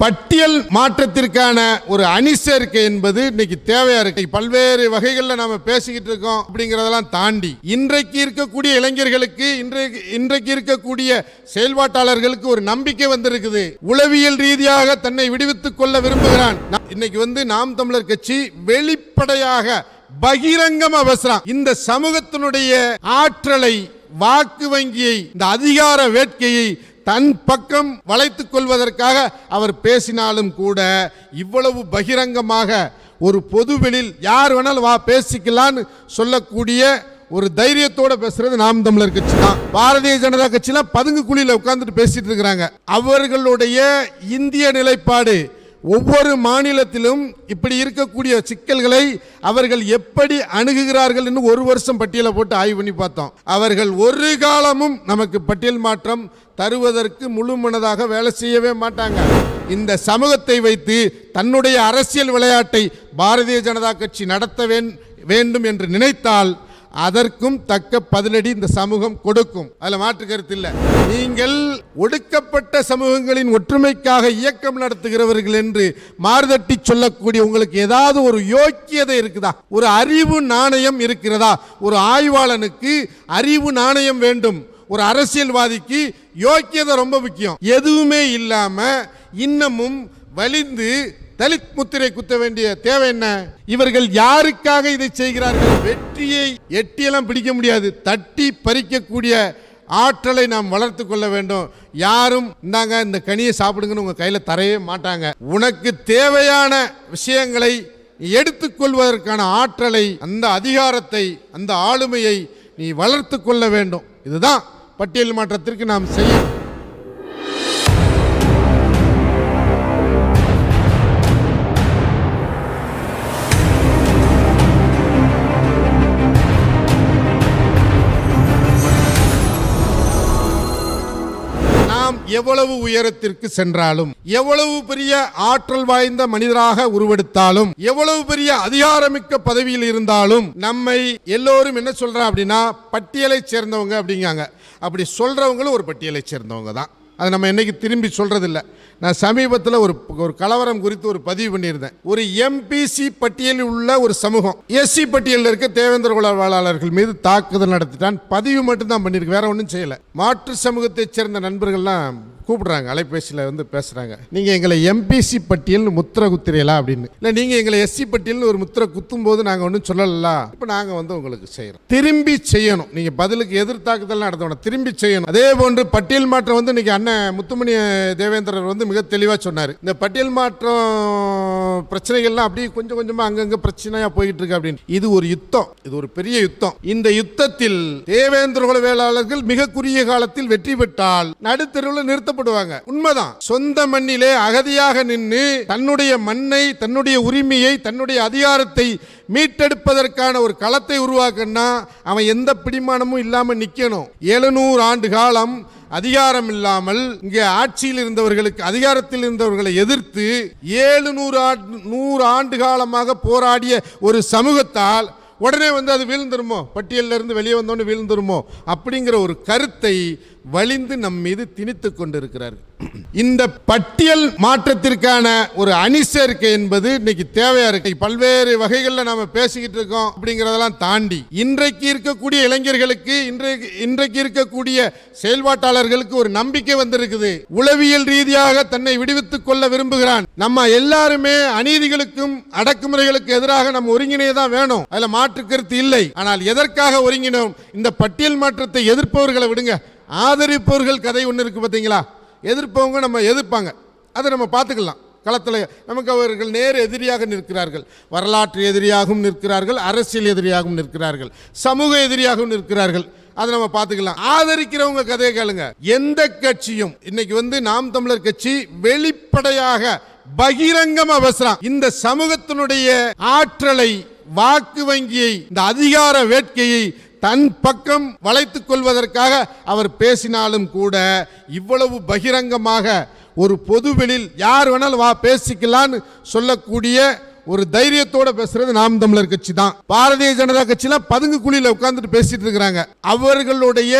பட்டியல் மாற்றத்திற்கான ஒரு அணி சேர்க்கை என்பது இன்னைக்கு தேவையா இருக்கு. பல்வேறு வகைகளில் நாம பேசிக்கிட்டு இருக்கோம் அப்படிங்கிறதெல்லாம் தாண்டி இன்றைக்கு இருக்கக்கூடிய இளைஞர்களுக்கு இன்றைக்கு இன்றைக்கு இருக்கக்கூடிய செயல்பாட்டாளர்களுக்கு ஒரு நம்பிக்கை வந்திருக்குது. உளவியல் ரீதியாக தன்னை விடுவித்துக் கொள்ள விரும்புகிறான். இன்னைக்கு வந்து நாம் தமிழர் கட்சி வெளிப்படையாக பகிரங்கமா பேசுறான் இந்த சமூகத்தினுடைய ஆற்றலை வாக்கு வங்கியை இந்த அதிகார வேட்கையை தன் பக்கம் வளைத்துக் கொள்வதற்காக அவர் பேசினாலும் கூட இவ்வளவு பகிரங்கமாக ஒரு பொதுவெளியில் யார் வேணாலும் வா பேசிக்கலான்னு சொல்லக்கூடிய ஒரு தைரியத்தோட பேசுறது நாம் தமிழர் கட்சி தான். பாரதிய ஜனதா கட்சிலாம் பதுங்கு குழியில உட்கார்ந்துட்டு பேசிட்டு இருக்கிறாங்க. அவர்களுடைய இந்திய நிலைப்பாடு ஒவ்வொரு மாநிலத்திலும் இப்படி இருக்கக்கூடிய சிக்கல்களை அவர்கள் எப்படி அணுகுகிறார்கள் என்று ஒரு வருஷம் பட்டியலை போட்டு ஆய்வு பண்ணி பார்த்தோம். அவர்கள் ஒரு காலமும் நமக்கு பட்டியல் மாற்றம் தருவதற்கு முழு மனதாக வேலை செய்யவே மாட்டாங்க. இந்த சமூகத்தை வைத்து தன்னுடைய அரசியல் விளையாட்டை பாரதிய ஜனதா கட்சி நடத்த வேண்டும் என்று நினைத்தால் அதற்கும் தக்க பதிலடி இந்த சமூகம் கொடுக்கும். அதில் மாற்று கருத்து இல்லை. நீங்கள் ஒடுக்கப்பட்ட சமூகங்களின் ஒற்றுமைக்காக இயக்கம் நடத்துகிறவர்கள் என்று மாறுதட்டி சொல்லக்கூடிய உங்களுக்கு ஏதாவது ஒரு யோக்கியதை இருக்குதா? ஒரு அறிவு நாணயம் இருக்கிறதா? ஒரு ஆய்வாளனுக்கு அறிவு நாணயம் வேண்டும். ஒரு அரசியல்வாதிக்கு யோக்கியதை ரொம்ப முக்கியம். எதுவுமே இல்லாமல் இன்னமும் வலிந்து தலித் முத்திரை குத்த வேண்டிய தேவை என்ன? இவர்கள் யாருக்காக இதை செய்கிறார்கள்? வெற்றியை எட்டியெல்லாம் பிடிக்க முடியாது. தட்டி பறிக்கக்கூடிய ஆற்றலை நாம் வளர்த்து கொள்ள வேண்டும். யாரும் இந்தாங்க இந்த கனியை சாப்பிடுங்கன்னு உங்கள் கையில் தரவே மாட்டாங்க. உனக்கு தேவையான விஷயங்களை எடுத்துக்கொள்வதற்கான ஆற்றலை அந்த அதிகாரத்தை அந்த ஆளுமையை நீ வளர்த்து கொள்ள வேண்டும். இதுதான் பட்டியல் மாற்றத்திற்கு நாம் செய்யும் எவ்வளவு உயரத்திற்கு சென்றாலும் எவ்வளவு பெரிய ஆற்றல் வாய்ந்த மனிதராக உருவெடுத்தாலும் எவ்வளவு பெரிய அதிகாரமிக்க பதவியில் இருந்தாலும் நம்மை எல்லோரும் என்ன சொல்றா அப்படின்னா பட்டியலை சேர்ந்தவங்க அப்படிங்காங்க. அப்படி சொல்றவங்களும் ஒரு பட்டியலை சேர்ந்தவங்க தான். அதை நம்ம என்றைக்கு திரும்பி சொல்கிறதில்ல நான் சமீபத்தில் ஒரு ஒரு கலவரம் குறித்து ஒரு பதிவு பண்ணியிருந்தேன். ஒரு எம்பிசி பட்டியலில் உள்ள ஒரு சமூகம் எஸ்சி பட்டியலில் இருக்க தேவேந்திர குலவாளர்கள் மீது தாக்குதல் நடத்திட்டான். பதிவு மட்டும்தான் பண்ணியிருக்கு வேற ஒன்றும் செய்யலை. மாற்று சமூகத்தைச் சேர்ந்த நண்பர்கள்லாம் கூப்பிடுறாங்க அலைபேசியில் வந்து பேசுகிறாங்க நீங்கள் எங்களை எம்பிசி பட்டியல்னு முத்திர குத்துறீங்களா அப்படின்னு. இல்லை நீங்கள் எங்களை எஸ்சி பட்டியல்னு ஒரு முத்திர குத்தும் போது நாங்கள் ஒன்றும் சொல்லலாம் இப்போ நாங்கள் வந்து உங்களுக்கு செய்கிறோம் திரும்பி செய்யணும். நீங்கள் பதிலுக்கு எதிர்த்தாக்குதல் நடத்தணும். திரும்பி செய்யணும். அதே போன்று பட்டியல் மாற்றம் வந்து இன்றைக்கி அண்ணன் முத்துமணி தேவேந்திரர் வந்து மிக தெளிவாக சொன்னார். இந்த பட்டியல் மாற்றம் பிரச்சனைகள்லாம் அப்படியே கொஞ்சம் கொஞ்சமாக அங்கங்கே பிரச்சனையாக போய்கிட்டு இருக்கு அப்படின்னு. இது ஒரு யுத்தம். இது ஒரு பெரிய யுத்தம். இந்த யுத்தத்தில் தேவேந்திர குல வேளாளர்கள் மிக குறுகிய காலத்தில் வெற்றி பெற்றால் நடுத்தெருவில் கஷ்டப்படுவாங்க. உண்மைதான். சொந்த மண்ணிலே அகதியாக நின்று தன்னுடைய மண்ணை தன்னுடைய உரிமையை தன்னுடைய அதிகாரத்தை மீட்டெடுப்பதற்கான ஒரு களத்தை உருவாக்கணும்னா அவன் எந்த பிடிமானமும் இல்லாமல் நிற்கணும் எழுநூறு ஆண்டு காலம் அதிகாரம் இல்லாமல் இங்கே ஆட்சியில் இருந்தவர்களுக்கு அதிகாரத்தில் இருந்தவர்களை எதிர்த்து ஏழு நூறு ஆண்டு நூறு ஆண்டு காலமாக போராடிய ஒரு சமூகத்தால் உடனே வந்து அது வீழ்ந்துருமோ? பட்டியலில் இருந்து வெளியே வந்தோன்னு வீழ்ந்துருமோ? அப்படிங்கிற ஒரு கருத்தை வலிந்து நம் மீது திணித்து கொண்டிருக்கிறார்கள். இந்த பட்டியல் மாற்றத்திற்கான ஒரு அணிசேர்க்கை என்பது இன்னைக்கு தேவையா இருக்கு. பல்வேறு வகைகளில் நாம பேசிக்கிட்டு இருக்கோம் அப்படிங்கிறதெல்லாம் தாண்டி இன்றைக்கு இருக்கக்கூடிய இளைஞர்களுக்கு இன்றைக்கு இன்றைக்கு இருக்கக்கூடிய செயல்பாட்டாளர்களுக்கு ஒரு நம்பிக்கை வந்திருக்குது. உளவியல் ரீதியாக தன்னை விடுவித்துக் கொள்ள விரும்புகிறான். நம்ம எல்லாருமே அநீதிகளுக்கும் அடக்குமுறைகளுக்கு எதிராக நம்ம ஒருங்கிணைய தான் வேணும். அதுல மாற்று கருத்து இல்லை. ஆனால் எதற்காக ஒருங்கினோம்? இந்த பட்டியல் மாற்றத்தை எதிர்ப்பவர்களை விடுங்க. ஆதரிப்பவர்கள் கதை ஒன்று இருக்குது பார்த்தீங்களா எதிர்ப்பவங்க நம்ம எதிர்ப்பாங்க. அதை நம்ம பார்த்துக்கலாம். களத்தில் நமக்கு அவர்கள் நேர் எதிரியாக நிற்கிறார்கள். வரலாற்று எதிரியாகவும் நிற்கிறார்கள். அரசியல் எதிரியாகவும் நிற்கிறார்கள். சமூக எதிரியாகவும் நிற்கிறார்கள். அதை நம்ம பார்த்துக்கலாம். ஆதரிக்கிறவங்க கதையை கேளுங்க. எந்த கட்சியும் இன்னைக்கு வந்து நாம் தமிழர் கட்சி வெளிப்படையாக பகிரங்கமா பேசுறான் இந்த சமூகத்தினுடைய ஆற்றலை வாக்கு வங்கியை இந்த அதிகார வேட்கையை தன் பக்கம் வளைத்துக் கொள்வதற்காக அவர் பேசினாலும் கூட இவ்வளவு பகிரங்கமாக ஒரு பொதுவெளியில் யார் வேணாலும் வா பேசிக்கலான்னு சொல்லக்கூடிய ஒரு தைரியத்தோட பேசுறது நாம் தமிழர் கட்சி தான். பாரதிய ஜனதா கட்சிலாம் பதுங்கு குழியில உட்கார்ந்துட்டு பேசிட்டு இருக்கிறாங்க. அவர்களுடைய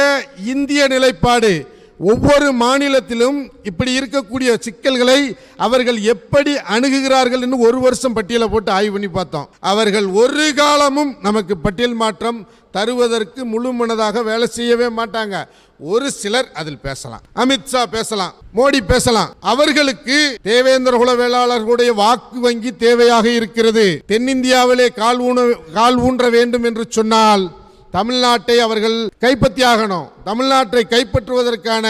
இந்திய நிலைப்பாடு ஒவ்வொரு மாநிலத்திலும் இப்படி இருக்கக்கூடிய சிக்கல்களை அவர்கள் எப்படி அணுகுகிறார்கள் என்று ஒரு வருஷம் பட்டியலை போட்டு ஆய்வு பண்ணி பார்த்தோம். அவர்கள் ஒரு காலமும் நமக்கு பட்டியல் மாற்றம் தருவதற்கு முழு மனதாக வேலை செய்யவே மாட்டாங்க. ஒரு சிலர் அதில் பேசலாம். அமித்ஷா பேசலாம். மோடி பேசலாம். அவர்களுக்கு தேவேந்திர குல வேளாளர்களுடைய வாக்கு வங்கி தேவையாக இருக்கிறது. தென்னிந்தியாவிலே கால் ஊன கால் ஊன்ற வேண்டும் என்று சொன்னால் தமிழ்நாட்டை அவர்கள் கைப்பற்றியாகணும். தமிழ்நாட்டை கைப்பற்றுவதற்கான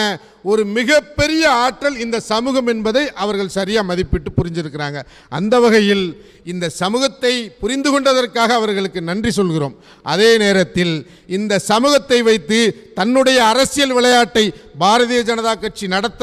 ஒரு மிகப்பெரிய ஆற்றல் இந்த சமூகம் என்பதை அவர்கள் சரியாக மதிப்பிட்டு புரிஞ்சிருக்கிறாங்க. அந்த வகையில் இந்த சமூகத்தை புரிந்து கொண்டதற்காக அவர்களுக்கு நன்றி சொல்கிறோம். அதே நேரத்தில் இந்த சமூகத்தை வைத்து தன்னுடைய அரசியல் விளையாட்டை பாரதிய ஜனதா கட்சி நடத்த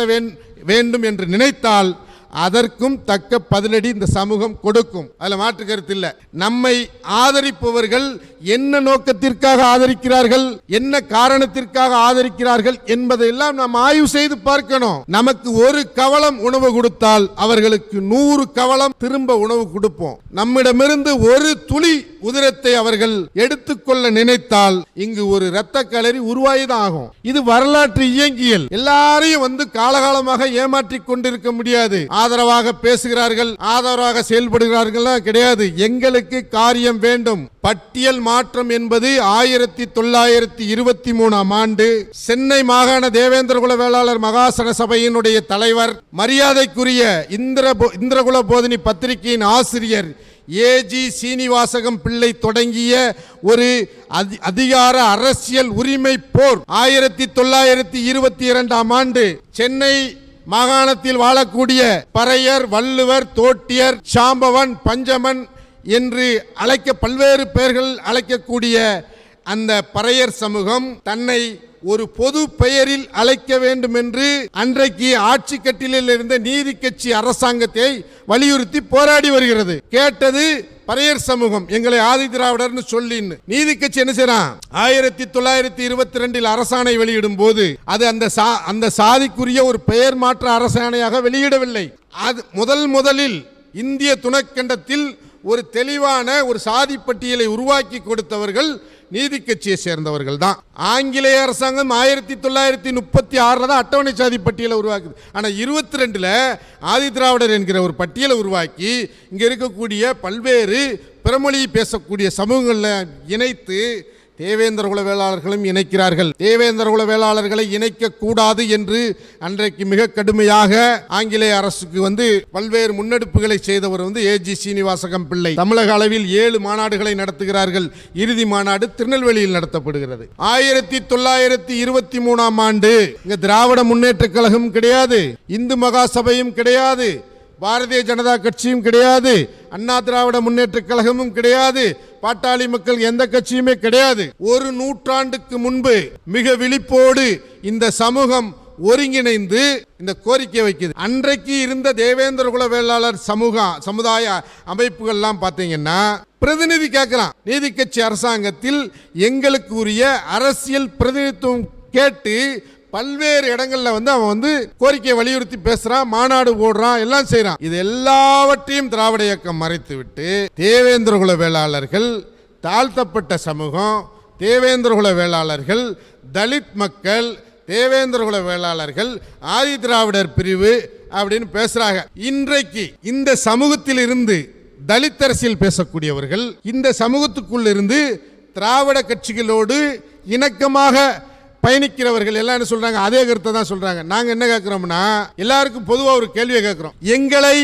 வேண்டும் என்று நினைத்தால் அதற்கும் தக்க பதிலடி இந்த சமூகம் கொடுக்கும். அதில் மாற்று கருத்து இல்லை. நம்மை ஆதரிப்பவர்கள் என்ன நோக்கத்திற்காக ஆதரிக்கிறார்கள் என்ன காரணத்திற்காக ஆதரிக்கிறார்கள் என்பதையெல்லாம் நாம் ஆய்வு செய்து பார்க்கணும். நமக்கு ஒரு கவலம் உணவு கொடுத்தால் அவர்களுக்கு நூறு கவலம் திரும்ப உணவு கொடுப்போம். நம்மிடமிருந்து ஒரு துளி உதிரத்தை அவர்கள் எடுத்துக்கொள்ள நினைத்தால் இங்கு ஒரு இரத்த களரி உருவாகிதான் ஆகும். இது வரலாற்று இயங்கியல். எல்லாரையும் வந்து காலகாலமாக ஏமாற்றிக் கொண்டிருக்க முடியாது. ஆதரவாக பேசுகிறார்கள் ஆதரவாக செயல்படுகிறார்கள் கிடையாது. எங்களுக்கு காரியம் வேண்டும். பட்டியல் மாற்றம் என்பது ஆயிரத்தி தொள்ளாயிரத்தி இருபத்தி மூணாம் ஆண்டு சென்னை மாகாண தேவேந்திரகுல வேளாளர் மகாசன சபையினுடைய தலைவர் மரியாதைக்குரிய இந்திர இந்திரகுல போதினி பத்திரிகையின் ஆசிரியர் ஏஜி சீனிவாசகம் பிள்ளை தொடங்கிய ஒரு அதி- அதிகார அரசியல் உரிமை போர் ஆயிரத்தி தொள்ளாயிரத்தி இருபத்தி இரண்டாம் ஆண்டு சென்னை மாகாணத்தில் வாழக்கூடிய பறையர் வள்ளுவர் தோட்டியர் சாம்பவன் பஞ்சமன் என்று அழைக்க பல்வேறு பெயர்கள் அழைக்கக்கூடிய அந்த பறையர் சமூகம் தன்னை ஒரு பொது பெயரில் அழைக்க வேண்டும் என்று அன்றைக்கு ஆட்சி கட்டிலில் இருந்த நீதி கட்சி அரசாங்கத்தை வலியுறுத்தி போராடி வருகிறது. கேட்டது பறையர் சமூகம் எங்களை ஆதி திராவிடர்னு சொல்லின்னு. நீதி கட்சி என்ன செய்யறான் ஆயிரத்தி தொள்ளாயிரத்தி இருபத்தி ரெண்டில் அரசாணை வெளியிடும் போது அது அந்த சா- அந்த சாதிக்குரிய ஒரு பெயர் மாற்ற அரசாணையாக வெளியிடவில்லை. அது முதல் முதலில் இந்திய துணைக்கண்டத்தில் ஒரு தெளிவான ஒரு சாதி பட்டியலை உருவாக்கி கொடுத்தவர்கள் நீதி கட்சியை சேர்ந்தவர்கள் தான். ஆங்கிலேய அரசாங்கம் ஆயிரத்தி தொள்ளாயிரத்தி முப்பத்தி ஆறில் தான் அட்டவணை சாதி பட்டியலை உருவாக்குது. ஆனால் இருபத்தி ரெண்டில் ஆதி திராவிடர் என்கிற ஒரு பட்டியலை உருவாக்கி இங்கே இருக்கக்கூடிய பல்வேறு பிறமொழி பேசக்கூடிய சமூகங்களில் இணைத்து தேவேந்திர குல வேளாளர்களும் இணைக்கிறார்கள். தேவேந்திர குல வேளாளர்களை இணைக்க கூடாது என்று அன்றைக்கு மிக கடுமையாக ஆங்கிலேய அரசுக்கு வந்து பல்வேறு முன்னெடுப்புகளை செய்தவர் வந்து ஏஜி சீனிவாசகம் பிள்ளை. தமிழக அளவில் ஏழு மாநாடுகளை நடத்துகிறார்கள். இறுதி மாநாடு திருநெல்வேலியில் நடத்தப்படுகிறது. ஆயிரத்தி தொள்ளாயிரத்தி இருபத்தி மூணாம் ஆண்டு இங்க திராவிட முன்னேற்ற கழகம் கிடையாது. இந்து மகாசபையும் கிடையாது. பாரதிய ஜனதா கட்சியும் கிடையாது. அண்ணா திராவிட முன்னேற்ற கழகமும் கிடையாது. பாட்டாளி மக்கள் எந்த கட்சியுமே கிடையாது. ஒரு நூற்றாண்டுக்கு முன்பு மிக விழிப்போடு இந்த சமூகம் ஒருங்கிணைந்து இந்த கோரிக்கை வைக்குது. அன்றைக்கு இருந்த தேவேந்திர குல வேளாளர் சமூக சமுதாய அமைப்புகள்லாம் பார்த்தீங்கன்னா பிரதிநிதி கேட்கலாம். நீதி கட்சி அரசாங்கத்தில் எங்களுக்கு உரிய அரசியல் பிரதிநிதித்துவம் கேட்டு பல்வேறு இடங்கள்ல வந்து அவன் வந்து கோரிக்கையை வலியுறுத்தி பேசுறான் மாநாடு போடுறான் எல்லாம் செய்யறான் இது எல்லாவற்றையும் திராவிட இயக்கம் மறைத்து விட்டு தேவேந்திர குல வேளாளர்கள் தாழ்த்தப்பட்ட சமூகம் தேவேந்திர குல வேளாளர்கள் தலித் மக்கள் தேவேந்திர குல வேளாளர்கள் ஆதி திராவிடர் பிரிவு அப்படின்னு பேசுறாங்க. இன்றைக்கு இந்த சமூகத்தில் இருந்து தலித் அரசியல் பேசக்கூடியவர்கள் இந்த சமூகத்துக்குள் இருந்து திராவிட கட்சிகளோடு இணக்கமாக பயணிக்கிறவர்கள் எல்லாம் என்ன சொல்றாங்க? அதே கருத்தை தான் சொல்றாங்க. நாங்க என்ன கேட்கிறோம்னா எல்லாருக்கும் பொதுவா ஒரு கேள்வியை கேட்கிறோம் எங்களை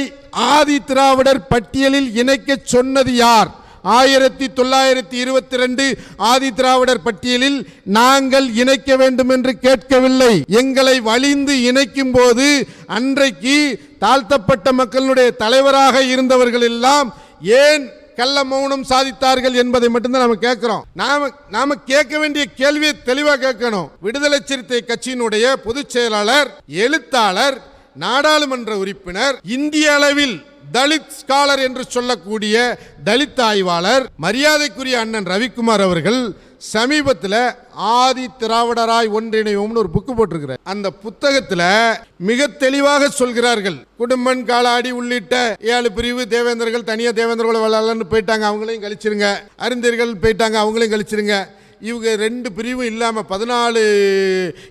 ஆதி திராவிடர் பட்டியலில் இணைக்க சொன்னது யார்? ஆயிரத்தி தொள்ளாயிரத்தி இருபத்தி ரெண்டு ஆதி திராவிடர் பட்டியலில் நாங்கள் இணைக்க வேண்டும் என்று கேட்கவில்லை. எங்களை வலிந்து இணைக்கும் போது அன்றைக்கு தாழ்த்தப்பட்ட மக்களுடைய தலைவராக இருந்தவர்கள் எல்லாம் ஏன் கள்ள மௌனம் சாதித்தார்கள் என்பதை மட்டும்தான் நாம கேட்கிறோம். நாம நாம கேட்க வேண்டிய கேள்வியை தெளிவா கேட்கணும். விடுதலை சிறுத்தை கட்சியினுடைய பொதுச் செயலாளர் எழுத்தாளர் நாடாளுமன்ற உறுப்பினர் இந்திய அளவில் தலித் ஸ்காலர் என்று சொல்லக்கூடிய தலித் ஆய்வாளர் மரியாதைக்குரிய அண்ணன் ரவிக்குமார் அவர்கள் சமீபத்தில் ஆதி திராவிடராய் ஒன்றிணைவோம்னு ஒரு புக்கு போட்டிருக்கிறார். அந்த புத்தகத்தில் மிக தெளிவாக சொல்கிறார்கள். குடும்பன் காலாடி உள்ளிட்ட ஏழு பிரிவு தேவேந்தர்கள் தனியாக தேவேந்தர்களை விளையாடலன்னு போயிட்டாங்க அவங்களையும் கழிச்சிருங்க. அறிந்தர்கள் போயிட்டாங்க அவங்களையும் கழிச்சிருங்க. இவங்க ரெண்டு பிரிவும் இல்லாமல் பதினாலு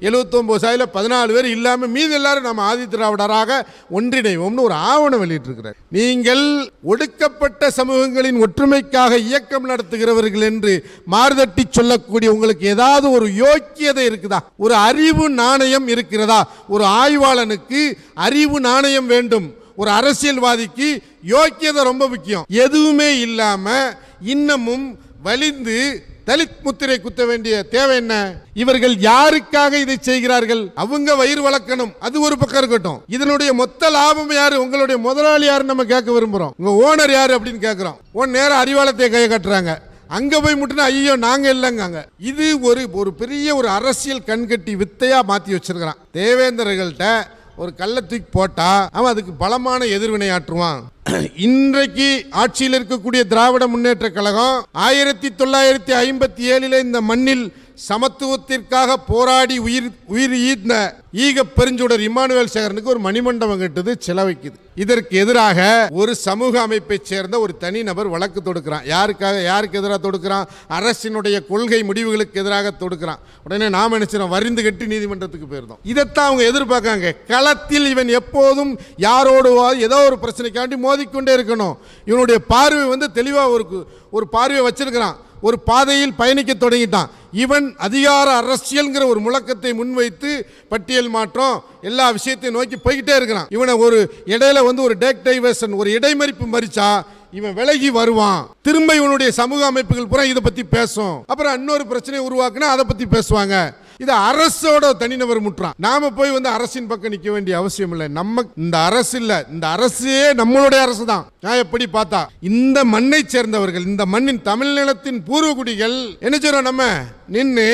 எழுபத்தொம்போது சாயில் பதினாலு பேர் இல்லாமல் மீது எல்லாரும் நம்ம ஆதி திராவிடராக ஒன்றிணைவோம்னு ஒரு ஆவணம் வெளியிட்டிருக்கிறார். நீங்கள் ஒடுக்கப்பட்ட சமூகங்களின் ஒற்றுமைக்காக இயக்கம் நடத்துகிறவர்கள் என்று மாறுதட்டி சொல்லக்கூடிய உங்களுக்கு ஏதாவது ஒரு யோக்கியதை இருக்குதா? ஒரு அறிவு நாணயம் இருக்கிறதா? ஒரு ஆய்வாளனுக்கு அறிவு நாணயம் வேண்டும். ஒரு அரசியல்வாதிக்கு யோக்கியதை ரொம்ப முக்கியம். எதுவுமே இல்லாமல் இன்னமும் வலிந்து தலித் முத்திரை குத்த வேண்டிய தேவை என்ன? இவர்கள் யாருக்காக இதை செய்கிறார்கள்? அவங்க வயிறு வளர்க்கணும். அது ஒரு பக்கம் இருக்கட்டும். இதனுடைய மொத்த லாபம் யாரு? உங்களுடைய முதலாளி யாரு நம்ம கேட்க விரும்புறோம். உங்க ஓனர் யாரு அப்படின்னு கேட்கிறோம். உன் நேரம் அறிவாளத்தை கையை கட்டுறாங்க. அங்க போய் முட்டினா ஐயோ நாங்க இல்லைங்க இது ஒரு ஒரு பெரிய ஒரு அரசியல் கண்கட்டி வித்தையா மாத்தி வச்சிருக்கிறான். தேவேந்திரர்கள்ட்ட ஒரு கல்லை தூக்கி போட்டா அவன் அதுக்கு பலமான எதிர்வினை ஆற்றுவான். இன்றைக்கு ஆட்சியில் இருக்கக்கூடிய திராவிட முன்னேற்ற கழகம் ஆயிரத்தி தொள்ளாயிரத்தி ஐம்பத்தி ஏழில் இந்த மண்ணில் சமத்துவத்திற்காக போராடி உயிர் உயிர் ஈந்த ஈக பெருஞ்சுடர் இமானுவேல் சேகரனுக்கு ஒரு மணிமண்டபம் கட்டுது செலவைக்குது இதற்கு எதிராக ஒரு சமூக அமைப்பைச் சேர்ந்த ஒரு தனிநபர் வழக்கு தொடுக்கிறான். யாருக்காக யாருக்கு எதிராக தொடுக்கிறான்? அரசினுடைய கொள்கை முடிவுகளுக்கு எதிராக தொடுக்கிறான். உடனே நாம் நினைச்சிடும் வரிந்து கட்டி நீதிமன்றத்துக்கு போயிருந்தோம். இதைத்தான் அவங்க எதிர்பார்க்காங்க களத்தில் இவன் எப்போதும் யாரோடு ஏதோ ஒரு பிரச்சனைக்காண்டி மோதிக்கொண்டே இருக்கணும். இவனுடைய பார்வை வந்து தெளிவாக ஒரு ஒரு பார்வையை வச்சிருக்கிறான். ஒரு பாதையில் பயணிக்க தொடங்கிட்டான். இவன் அதிகார அரசியல்ங்கிற ஒரு முழக்கத்தை முன்வைத்து பட்டியல் மாற்றம் எல்லா விஷயத்தையும் நோக்கி போய்கிட்டே இருக்கிறான். இவனை ஒரு இடையில வந்து ஒரு டேக் டைவர்ஷன் ஒரு இடைமறிப்பு மறிச்சா இவன் விலகி வருவான். திரும்ப இவனுடைய சமூக அமைப்புகள் பூரா இதை பத்தி பேசும். அப்புறம் இன்னொரு பிரச்சனையை உருவாக்குனா அதை பத்தி பேசுவாங்க. இது அரசோட தனிநபர் முற்றான். நாம போய் வந்து அரசின் பக்கம் நிக்க வேண்டிய அவசியம் இல்லை. நம்ம இந்த அரசு இல்ல. இந்த அரசே நம்மளுடைய அரசு தான் நான் எப்படி பார்த்தா இந்த மண்ணை சேர்ந்தவர்கள் இந்த மண்ணின் தமிழ்நிலத்தின் பூர்வகுடிகள் என்ன செய்றோம் நம்ம? நின்று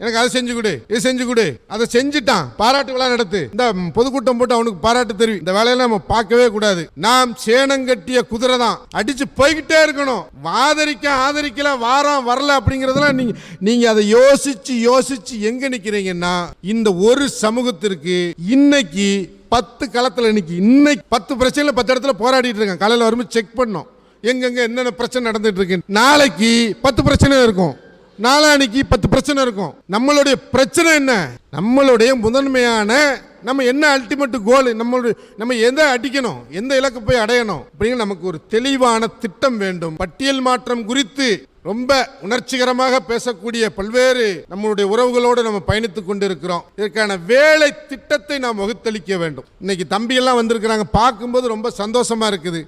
எனக்கு அதை செஞ்சு கொடு இது செஞ்சு கொடு. அதை செஞ்சுட்டான். பாராட்டு விழா நடத்து. இந்த பொதுக்கூட்டம் போட்டு அவனுக்கு பாராட்டு தெரிவி. இந்த வேலையெல்லாம் நம்ம பார்க்கவே கூடாது. நாம் சேனங்கட்டிய குதிரை தான். அடிச்சு போய்கிட்டே இருக்கணும். ஆதரிக்க ஆதரிக்கல வாரம் வரல அப்படிங்கறதெல்லாம் நீங்க நீங்க அதை யோசிச்சு யோசிச்சு எங்க நிக்கிறீங்கன்னா இந்த ஒரு சமூகத்திற்கு இன்னைக்கு பத்து களத்தில் இன்னைக்கு இன்னைக்கு பத்து பிரச்சனையில் பத்து இடத்துல போராடிட்டு இருக்காங்க காலையில் வரும்போது செக் பண்ணோம். எங்கெங்க என்னென்ன பிரச்சனை நடந்துட்டு இருக்கு. நாளைக்கு பத்து பிரச்சனை இருக்கும். நாளானிக்கு பத்து பிரச்சனை இருக்கும். நம்மளுடைய பிரச்சனை என்ன? நம்மளுடைய முதன்மையான நம்ம என்ன அல்டிமேட் கோல் நம்மளுடைய நம்ம எதை அடிக்கணும்? எந்த இலக்கு போய் அடையணும்? அப்படின்னு நமக்கு ஒரு தெளிவான திட்டம் வேண்டும். பட்டியல் மாற்றம் குறித்து ரொம்ப உணர்ச்சிகரமாக பேசக்கூடிய பல்வேறு நம்மளுடைய உறவுகளோடு நம்ம பயணித்துக் கொண்டிருக்கிறோம். இதற்கான வேலை திட்டத்தை நாம் வகுத்தளிக்க வேண்டும். இன்னைக்கு தம்பியெல்லாம் வந்திருக்கிறாங்க. பார்க்கும்போது ரொம்ப சந்தோஷமா இருக்குது.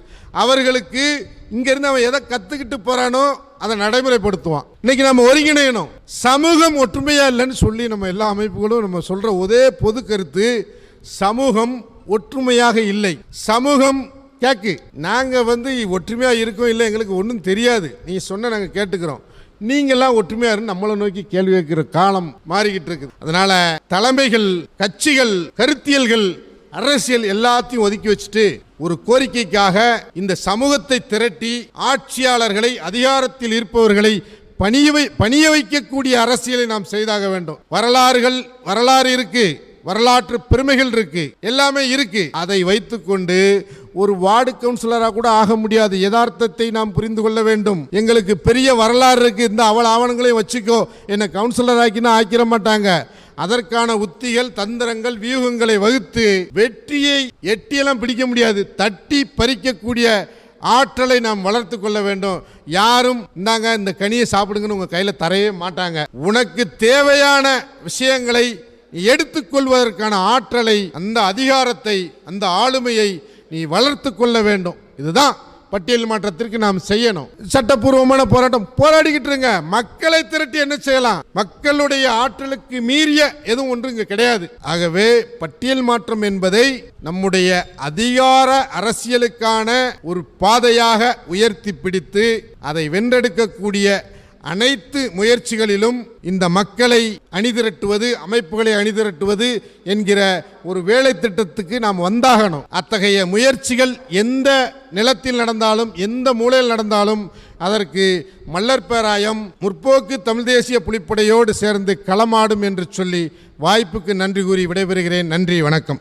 அவர்களுக்கு இங்கிருந்து அவன் எதை கத்துக்கிட்டு போறானோ அதை நடைமுறைப்படுத்துவான். இன்னைக்கு நம்ம ஒருங்கிணையணும். சமூகம் ஒற்றுமையா இல்லைன்னு சொல்லி நம்ம எல்லா அமைப்புகளும் நம்ம சொல்ற ஒரே பொது கருத்து சமூகம் ஒற்றுமையாக இல்லை. சமூகம் கேக்கு. நாங்கள் வந்து ஒற்றுமையாக இருக்கோம் இல்லை எங்களுக்கு ஒன்றும் தெரியாது. நீங்கள் சொன்ன நாங்கள் கேட்டுக்கிறோம். நீங்கள்லாம் ஒற்றுமையாக இருந்து நம்மளை நோக்கி கேள்வி கேட்கிற காலம் மாறிக்கிட்டு இருக்குது. அதனால் தலைமைகள் கட்சிகள் கருத்தியல்கள் அரசியல் எல்லாத்தையும் ஒதுக்கி வச்சுட்டு ஒரு கோரிக்கைக்காக இந்த சமூகத்தை திரட்டி ஆட்சியாளர்களை அதிகாரத்தில் இருப்பவர்களை பணிய பணிய வைக்கக்கூடிய அரசியலை நாம் செய்தாக வேண்டும். வரலாறுகள் வரலாறு இருக்குது வரலாற்று பெருமைகள் இருக்கு. எல்லாமே இருக்கு. அதை வைத்துக்கொண்டு ஒரு வார்டு கவுன்சிலராக கூட ஆக முடியாது. யதார்த்தத்தை நாம் புரிந்து கொள்ள வேண்டும். எங்களுக்கு பெரிய வரலாறு இருக்கு. இந்த அவள் ஆவணங்களையும் வச்சுக்கோ. என்னை கவுன்சிலர் ஆக்கினா ஆக்கிட மாட்டாங்க. அதற்கான உத்திகள் தந்திரங்கள் வியூகங்களை வகுத்து வெற்றியை எட்டியெல்லாம் பிடிக்க முடியாது. தட்டி பறிக்கக்கூடிய ஆற்றலை நாம் வளர்த்து கொள்ள வேண்டும். யாரும் இந்தாங்க இந்த கனியை சாப்பிடுங்கன்னு உங்கள் கையில் தரவே மாட்டாங்க. உனக்கு தேவையான விஷயங்களை எடுத்துக்கொள்வதற்கான ஆற்றலை அந்த அதிகாரத்தை அந்த ஆளுமையை நீ வளர்த்து கொள்ள வேண்டும். இதுதான் பட்டியல் மாற்றத்திற்கு நாம் செய்யணும். சட்டப்பூர்வமான போராட்டம். போராடிக்கிட்டு இருங்க. மக்களை திரட்டி என்ன செய்யலாம்? மக்களுடைய ஆற்றலுக்கு மீறிய எதுவும் ஒன்று இங்கே கிடையாது. ஆகவே பட்டியல் மாற்றம் என்பதை நம்முடைய அதிகார அரசியலுக்கான ஒரு பாதையாக உயர்த்தி பிடித்து அதை வென்றெடுக்கக்கூடிய அனைத்து முயற்சிகளிலும் இந்த மக்களை அணிதிரட்டுவது அமைப்புகளை அணிதிரட்டுவது என்கிற ஒரு வேலை திட்டத்துக்கு நாம் வந்தாகணும். அத்தகைய முயற்சிகள் எந்த நிலத்தில் நடந்தாலும் எந்த மூலையில் நடந்தாலும் அதற்கு மல்லர் பேராயம் முற்போக்கு தமிழ் தேசிய புலிப்படையோடு சேர்ந்து களமாடும் என்று சொல்லி வாய்ப்புக்கு நன்றி கூறி விடைபெறுகிறேன். நன்றி வணக்கம்.